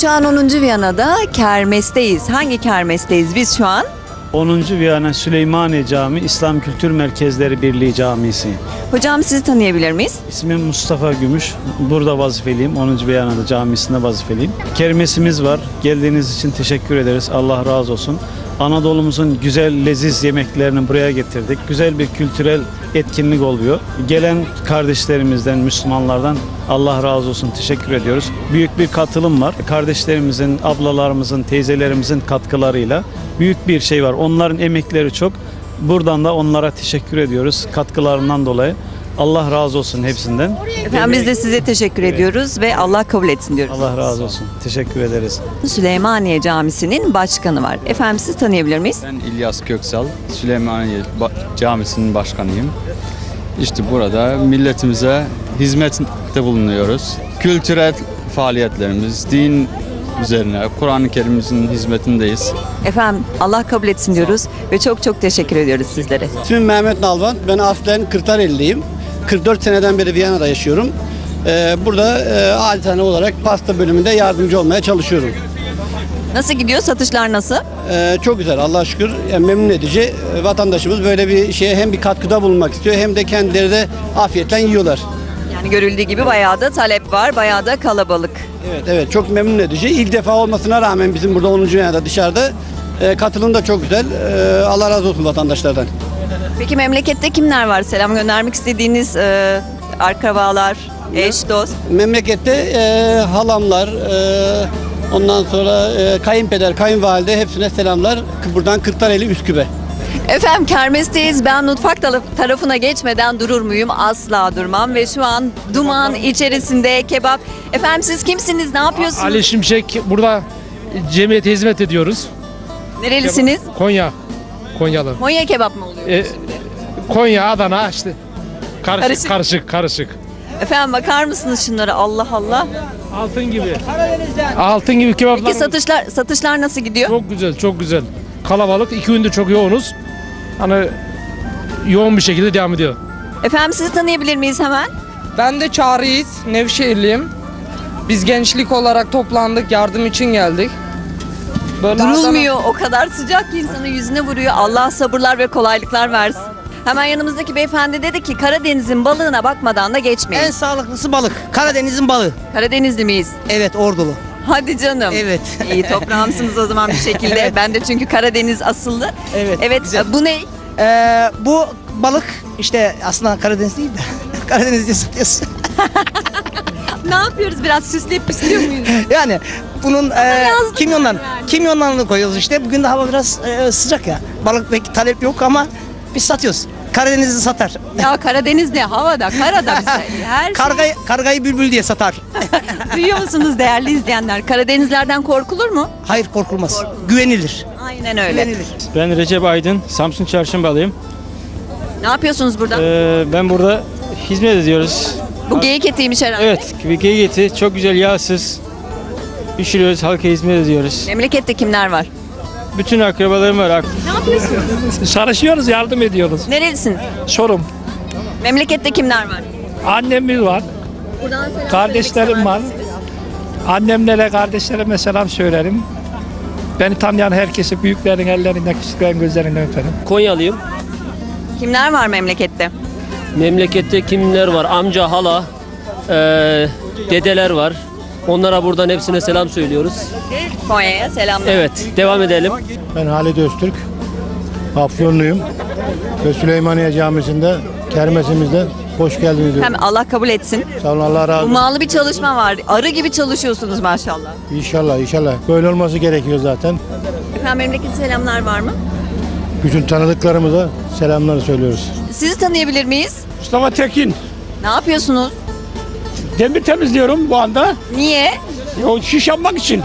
Şu an 10. Viyana'da kermesteyiz. Hangi kermesteyiz biz şu an? 10. Viyana Süleymaniye Camii İslam Kültür Merkezleri Birliği Camisi. Hocam sizi tanıyabilir miyiz? İsmim Mustafa Gümüş. Burada vazifeliyim. 10. Viyana'da camisinde vazifeliyim. Kermesimiz var. Geldiğiniz için teşekkür ederiz. Allah razı olsun. Anadolu'muzun güzel leziz yemeklerini buraya getirdik. Güzel bir kültürel etkinlik oluyor. Gelen kardeşlerimizden, Müslümanlardan Allah razı olsun teşekkür ediyoruz. Büyük bir katılım var. Kardeşlerimizin, ablalarımızın, teyzelerimizin katkılarıyla büyük bir şey var. Onların emekleri çok. Buradan da onlara teşekkür ediyoruz katkılarından dolayı. Allah razı olsun hepsinden. Efendim biz de size teşekkür ediyoruz ve Allah kabul etsin diyoruz. Allah razı olsun. Teşekkür ederiz. Süleymaniye Camisi'nin başkanı var. Efendim siz tanıyabilir miyiz? Ben İlyas Köksal, Süleymaniye Camisi'nin başkanıyım. İşte burada milletimize hizmette bulunuyoruz. Kültürel faaliyetlerimiz, din üzerine, Kur'an-ı Kerim'imizin hizmetindeyiz. Efendim Allah kabul etsin diyoruz ve çok çok teşekkür ediyoruz sizlere. İsmim Mehmet Nalban. Ben aslen Kırklareli'liyim. 44 seneden beri Viyana'da yaşıyorum. Ee, burada e, adetane olarak pasta bölümünde yardımcı olmaya çalışıyorum. Nasıl gidiyor? Satışlar nasıl? Ee, çok güzel Allah'a şükür yani memnun edici. Ee, Vatandaşımız böyle bir şeye hem bir katkıda bulunmak istiyor hem de kendileri de afiyetle yiyorlar. Yani görüldüğü gibi bayağı da talep var, bayağı da kalabalık. Evet evet çok memnun edici. İlk defa olmasına rağmen bizim burada 10. Viyana'da dışarıda e, katılım da çok güzel. Allah razı olsun vatandaşlardan. Peki memlekette kimler var? Selam göndermek istediğiniz e, akrabalar, eş, dost. Memlekette e, halamlar, e, ondan sonra e, kayınpeder, kayınvalide hepsine selamlar. Buradan Kırklareli Üsküp'e. Efendim kermesteyiz. Ben mutfak taraf- tarafına geçmeden durur muyum? Asla durmam ve şu an duman içerisinde kebap. Efendim siz kimsiniz? Ne yapıyorsunuz? Ali Şimşek burada cemiyete hizmet ediyoruz. Nerelisiniz? Konya. Konyalı. Konya kebap mı oluyor? E, Konya, Adana işte. Karışık, Karışık. karışık, karışık. Efendim bakar mısınız şunlara? Allah Allah. Altın gibi. Altın gibi kebaplar. Peki satışlar satışlar nasıl gidiyor? Çok güzel, çok güzel. Kalabalık. iki gündür çok yoğunuz. Hani yoğun bir şekilde devam ediyor. Efendim sizi tanıyabilir miyiz hemen? Ben de Çağrı Yiğit, Nevşehirliyim. Biz gençlik olarak toplandık, yardım için geldik. Böyle Durulmuyor. O kadar sıcak ki insanın yüzüne vuruyor. Allah sabırlar ve kolaylıklar versin. Hemen yanımızdaki beyefendi dedi ki Karadeniz'in balığına bakmadan da geçmeyin. En sağlıklısı balık. Karadeniz'in balığı. Karadenizli miyiz? Evet ordulu. Hadi canım. Evet. İyi toprağımsınız o zaman bir şekilde. Evet. Ben de çünkü Karadeniz asıllı. Evet. Evet güzel. bu ne? Ee, bu balık işte aslında Karadeniz değil de Karadeniz'de satıyoruz. Ne yapıyoruz biraz süsleyip püslüyor muyuz? yani bunun e, kimyondan yani. kimyonlarını koyuyoruz işte. Bugün de hava biraz e, sıcak ya. Balık pek talep yok ama biz satıyoruz. Karadeniz'i satar. ya Karadeniz'de havada, karada bize. Her şey. Kargayı, kargayı bülbül diye satar. Duyuyor musunuz değerli izleyenler? Karadenizlerden korkulur mu? Hayır korkulmaz. Güvenilir. Aynen öyle. Güvenilir. Ben Recep Aydın, Samsun Çarşımbalıyım. Ne yapıyorsunuz burada? Ee, ben burada hizmet ediyoruz. Bu geyik etiymiş herhalde. Evet, bir eti çok güzel yağsız. Pişiriyoruz, halka hizmet ediyoruz. Memlekette kimler var? Bütün akrabalarım var. Ne yapıyorsunuz? Çalışıyoruz, yardım ediyoruz. Nerelisiniz? Çorum. Memlekette kimler var? Annemiz var, Buradan selam kardeşlerim var. Annemlere, kardeşlerime selam söylerim. Beni tanıyan herkesi büyüklerin ellerinden, küçüklerin gözlerinden öperim. Konyalıyım. Kimler var memlekette? Memlekette kimler var? Amca, hala, eee, dedeler var. Onlara buradan hepsine selam söylüyoruz. Konya'ya selamlar. Evet, devam edelim. Ben Halit Öztürk. Afyonluyum. Ve Süleymaniye Camisi'nde kermesimizde hoş geldiniz. Hem Allah kabul etsin. Sağ olun Allah razı olsun. Ummalı bir çalışma var. Arı gibi çalışıyorsunuz maşallah. İnşallah inşallah. Böyle olması gerekiyor zaten. Efendim memleket selamlar var mı? Bütün tanıdıklarımıza selamlar söylüyoruz. Sizi tanıyabilir miyiz? Mustafa Tekin. Ne yapıyorsunuz? Demir temizliyorum bu anda. Niye? O şiş yapmak için.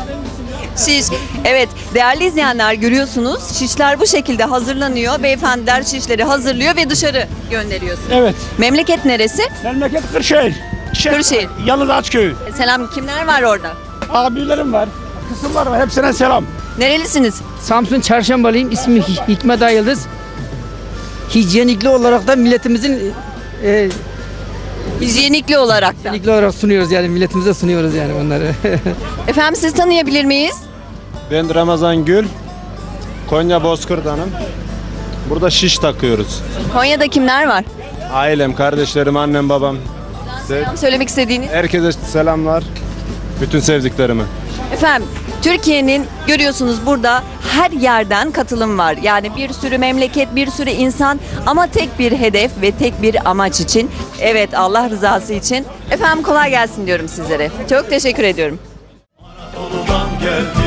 Şiş. Evet değerli izleyenler görüyorsunuz şişler bu şekilde hazırlanıyor. Beyefendiler şişleri hazırlıyor ve dışarı gönderiyorsunuz. Evet. Memleket neresi? Memleket Kırşehir. Kırşehir. Yalıdaç köyü. Selam kimler var orada? Abilerim var. Kızımlar var. Hepsine selam. Nerelisiniz? Samsun Çarşambalıyım. İsmi Hi- Hikmet Ayıldız. Hijyenikli olarak da milletimizin e, Hijyenikli olarak da. İlk olarak sunuyoruz yani milletimize sunuyoruz yani bunları. Efendim siz tanıyabilir miyiz? Ben Ramazan Gül. Konya Bozkır'danım. Burada şiş takıyoruz. Konya'da kimler var? Ailem, kardeşlerim, annem, babam. Selam Söylemek istediğiniz. Herkese selamlar. Bütün sevdiklerime. Efendim Türkiye'nin görüyorsunuz burada her yerden katılım var. Yani bir sürü memleket, bir sürü insan ama tek bir hedef ve tek bir amaç için. Evet Allah rızası için. Efendim kolay gelsin diyorum sizlere. Çok teşekkür ediyorum. Geldi